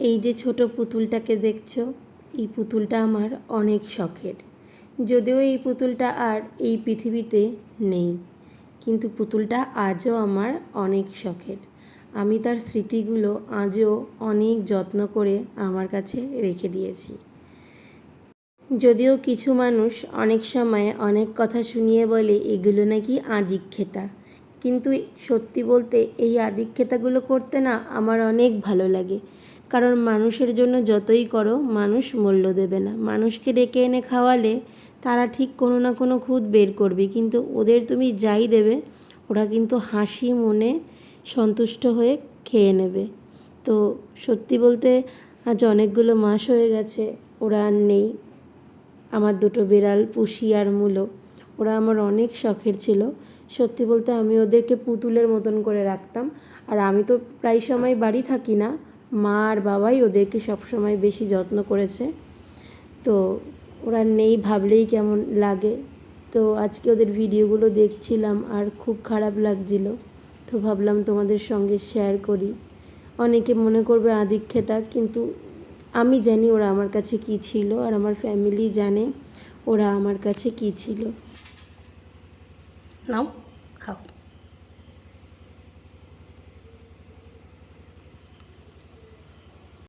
এই যে ছোট পুতুলটাকে দেখছ, এই পুতুলটা আমার অনেক শখের। যদিও এই পুতুলটা আর এই পৃথিবীতে নেই, কিন্তু পুতুলটা আজও আমার অনেক শখের। আমি তার স্মৃতিগুলো আজও অনেক যত্ন করে আমার কাছে রেখে দিয়েছি। যদিও কিছু মানুষ অনেক সময় অনেক কথা শুনিয়ে বলে, এগুলো নাকি আদিক্ষেতা। কিন্তু সত্যি বলতে এই আদিক্ষেতাগুলো করতে না আমার অনেক ভালো লাগে। কারণ মানুষের জন্য যতই করো, মানুষ মূল্য দেবে না। মানুষকে ডেকে এনে খাওয়ালে তারা ঠিক কোনো না কোনো খুঁত বের করবে। কিন্তু ওদের তুমি যাই দেবে, ওরা কিন্তু হাসি মনে সন্তুষ্ট হয়ে খেয়ে নেবে। তো সত্যি বলতে আজ অনেকগুলো মাস হয়ে গেছে, ওরা আর নেই। আমার দুটো বিড়াল, পুষি আর মূলো, ওরা আমার অনেক শখের ছিল। সত্যি বলতে আমি ওদেরকে পুতুলের মতন করে রাখতাম। আর আমি তো প্রায় সময় বাড়ি থাকি না মা আর বাবাই ওদেরকে সবসময় বেশি যত্ন করেছে। তো ওরা নেই ভাবলেই কেমন লাগে। তো আজকে ওদের ভিডিওগুলো দেখছিলাম আর খুব খারাপ লাগছিল। তো ভাবলাম তোমাদের সঙ্গে শেয়ার করি। অনেকে মনে করবে আদিক্ষেতা, কিন্তু আমি জানি ওরা আমার কাছে কী ছিল আর আমার ফ্যামিলি জানে ওরা আমার কাছে কী ছিল। নাও, খাও।